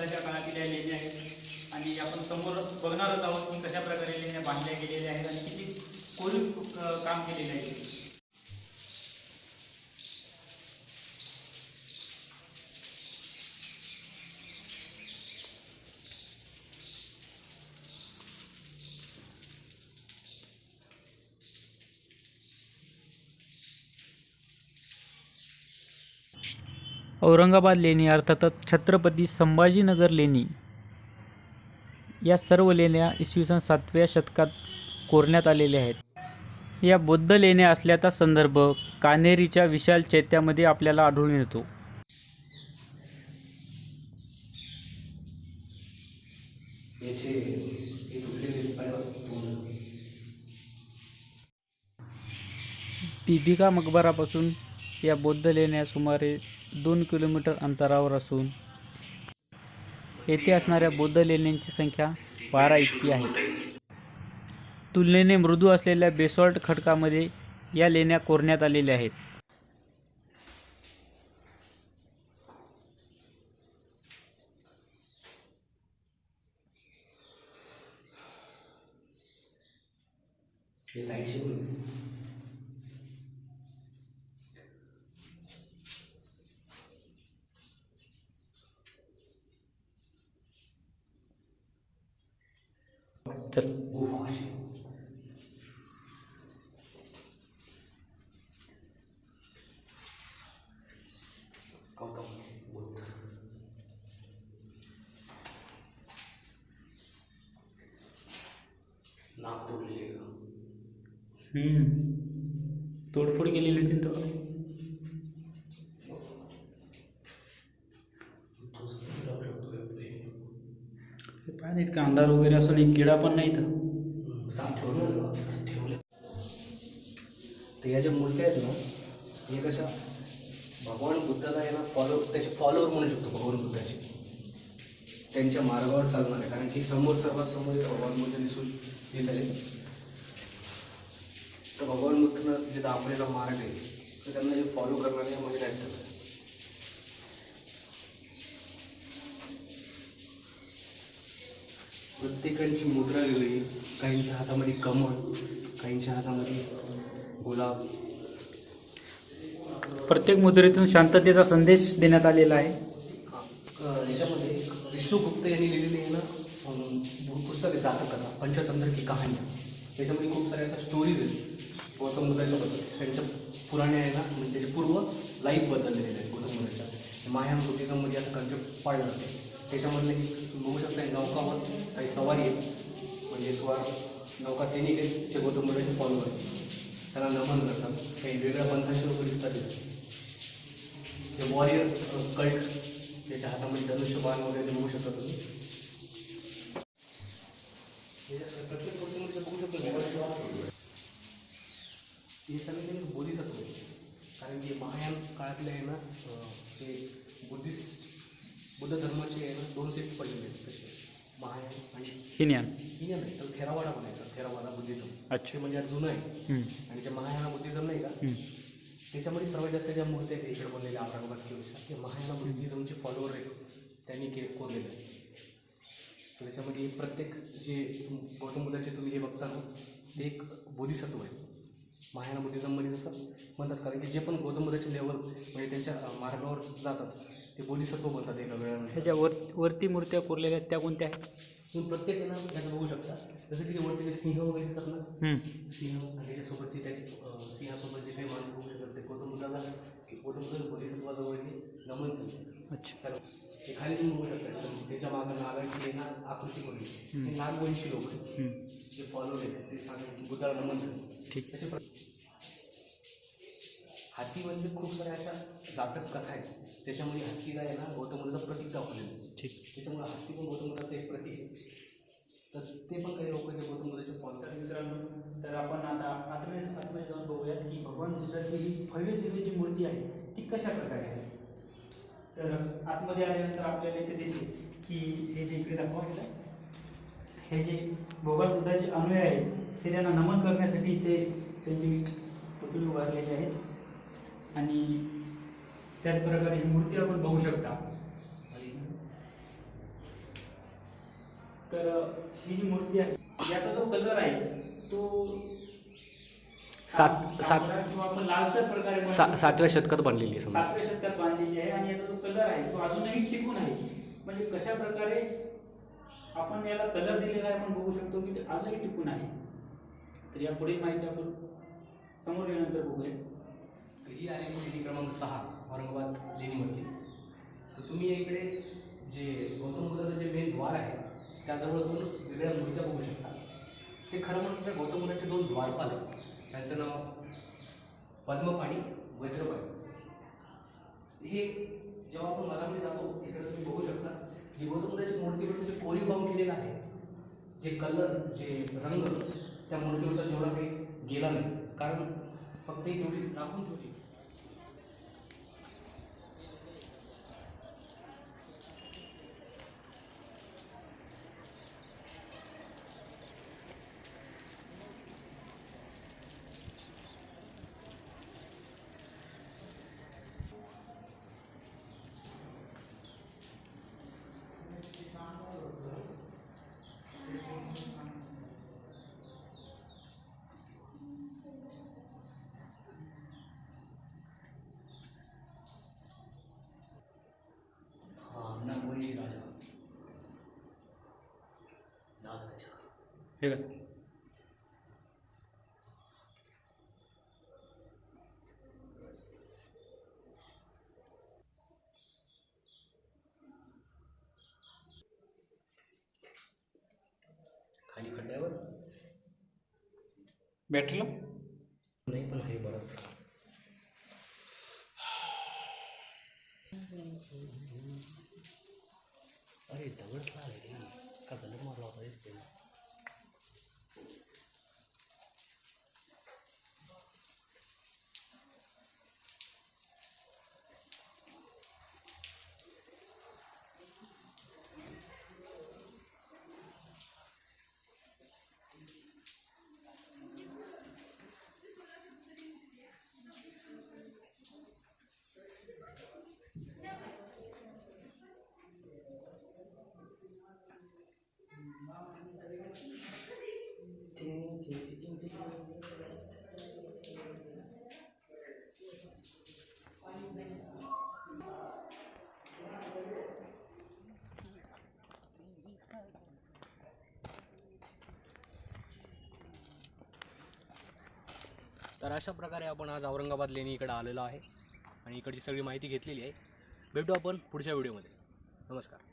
भगवान काळातील या लेण्या आहेत. आणि आपण समोर बघणारच आहोत कशा प्रकारे लेण्या बांधल्या गेलेल्या आहेत आणि किती कोरीव काम केलेले आहे. औरंगाबाद लेणी अर्थातच छत्रपती संभाजीनगर लेणी. या सर्व लेण्या इसवी सन सातव्या शतकात कोरण्यात आलेल्या आहेत. या बौद्ध लेण्या असल्याचा संदर्भ कान्हेरीच्या विशाल चैत्यामध्ये आपल्याला आढळून येतो. बिबिका मकबरापासून या बौद्ध लेण्या सुमारे दोन किलोमीटर अंतरावर असून येथे असणाऱ्या बौद्ध लेण्यांची संख्या बारा इतकी आहे. तुलनेने मृदू असलेल्या बेसॉल्ट खडकामध्ये या लेण्या कोरण्यात आलेल्या आहेत. हे साईडशे पण तर गुफा अशी गौतम बुद्ध नाक तोडलेले का तोडफोड केलेली होती तो तो सगळं जाऊ शकतो या पुढे पाण्यात का अंधार वगैरे असून एक किडा पण नाही तर या ज्या मूर्त्या आहेत ना हे कशा? भगवान बुद्धाला आहे ना फॉलो त्याचे फॉलोवर म्हणू शकतो भगवान बुद्धाचे. त्यांच्या मार्गावर चालणार आहे. कारण की समोर सर्वात समोर भगवान बुद्ध दिसून दिसले. तर भगवान बुद्धानं जे दाखवलेला मार्ग आहे तर त्यांना जे फॉलो करणारे या महिला आहेत. सगळ्या. प्रत्येकांची मुद्रा वेगळी काहींच्या हातामध्ये कमळ काहींच्या हातामध्ये गुलाब. प्रत्येक मुद्रेतून शांततेचा संदेश देण्यात आलेला आहे. याच्यामध्ये विष्णुगुप्त यांनी लिहिलेली आहे ना पुस्तक आहे जातकथा पंचतंत्र की कहाणी. त्याच्यामध्ये खूप साऱ्या स्टोरीज आहेत गौतम बुद्धाच्याबद्दल त्यांच्या पुराणे आहे ना म्हणजे त्याचे पूर्व लाईफ दिलेले आहेत गौतम बुद्धाच्या महायान बुद्धिझममध्ये असं कन्सेप्ट पाळलं जाते. त्याच्यामधले तुम्ही बघू शकता नौकावर काही सवारी आहेत. म्हणजे स्वार नौका सैनिक आहेत जे गौतम बुद्धाचे फॉलोअर त्यांना नमन करतात. काही वेगळ्या पंथाचे लोक दिसतात ते वॉरियर कल्ट त्याच्या हातामध्ये धनुष्यबाण वगैरे ते बघू शकता तुम्ही. प्रत्येक गोष्टीमध्ये बघू शकतो. हे सगळे ते बोधिसत्व आहे. कारण की महायान काळातले आहे ना ते बुद्धिस्ट बुद्ध धर्माचे आहे ना दोन सेट पडलेले आहेत कसे महायान आणि हिन्यान. हिन नाही तर थेरावाडा म्हणायचा थेरावाडा बुद्धिझम. अच्छा. म्हणजे आज जुनं आहे. आणि जे महायाना बुद्धिझम नाही का. त्याच्यामध्ये सर्वात जास्त ज्या मूर्त्या आहेत इकडे बनलेल्या औरंगाबाद किल्ल्याच्या ते महायाना बुद्धिझमचे फॉलोअर आहेत. त्यांनी के कोरलेले त्याच्यामध्ये प्रत्येक जे गौतम बुद्धाचे तुम्ही हे बघता ना ते एक बोधिसत्व आहे. महायाना बुद्धिझममध्ये जसं म्हणतात कारण की जे पण गौतम बुद्धाचे लेवल म्हणजे त्यांच्या मार्गावर जातात ते बोधिसत्व बनतात एका वेळाने ह्याच्या वर वरती मूर्त्या कोरलेल्या आहेत त्या कोणत्या आहेत? तुम्ही प्रत्येक आहे ना त्याचं बघू शकता. जसं की ते वरती ते सिंह वगैरे येतात ना हम्म, सिंह आणि त्याच्यासोबतचे त्याचे अं, सिंहासोबत जे काही माणसं बघू शकतात ते गौतम बुद्धाला गौतम बुद्ध बोधिसत्वाजवळ हे नमन करतात. अच्छा. तर ते खाली तुम्ही बघू शकता त्याच्या मागं नागांची आहे ना आकृती ते नागवंशी लोक. हम्म, जे फॉलो आहेत ते की बुद्धाला नमन करतात. ठीक हाती म्हणजे खूप साऱ्या अशा जातक कथा आहेत. त्याच्यामध्ये हत्तीला आहे ना गौतम बुद्धाचं प्रतीक दाखवलेलं. ठीक. त्याच्यामुळे हत्ती पण गौतम बुद्धाचं एक प्रतीक आहे. तर ते पण काही लोक जे गौतम बुद्धाचे फॉलो तर मित्रांनो तर आपण आता आतमध्ये आतमध्ये जाऊन बघूयात की भगवान बुद्धाची ही भव्य दिव्य जी मूर्ती आहे ती कशा प्रकारे आहे? तर आतमध्ये आल्यानंतर आपल्याला इथे दिसेल की हे जे इकडे दाखवा हे जे भगवान बुद्धाचे अनुयायी आहेत ते त्यांना नमन करण्यासाठी ते त्यांची पुतळी उभारलेली आहेत. आणि त्याचप्रकारे ही मूर्ती आपण बघू शकता. तर ही जी मूर्ती आहे याचा जो कलर आहे तो सात- सात- किंवा आपण लालसर प्रकारे. सातव्या शतकात बांधलेली आहे सातव्या शतकात बांधलेली आहे आणि याचा जो कलर आहे तो अजूनही टिकून आहे. म्हणजे कशा प्रकारे आपण याला कलर दिलेला आहे आपण बघू शकतो की ते अजूनही टिकून आहे. तर या पुढील माहिती आपण समोर गेल्यानंतर बघूया. तर ही आलेली लेणी क्रमांक सहा औरंगाबाद लेणीमधली तर तुम्ही इकडे जे गौतम बुद्धाचं जे मेन द्वार आहे त्याजवळ दोन वेगळ्या मूर्त्या बघू शकता. ते खरं म्हणून तर गौतम बुद्धाचे दोन द्वारपाल आहेत. त्यांचं नाव पद्मपाणी वज्रपाणी. हे जेव्हा आपण मनामध्ये जातो इकडे तुम्ही बघू शकता की गौतम बुद्धाची मूर्तीवर जे कोरीव काम केलेलं आहे जे कलर जे रंग त्या मूर्तीवरचा तेवढा काही गेला नाही. कारण फक्त ही तेवढी राखून ठेवली. हे का खाली खड्ड्यावर. बॅटरीला नाही पण आहे बरंच. अरे दगड का आहे रे. का दगड मारला तर अशा प्रकारे आपण आज औरंगाबाद लेणी इकडं आलेलो आहे आणि इकडची सगळी माहिती घेतलेली आहे. भेटू आपण पुढच्या व्हिडिओमध्ये. नमस्कार.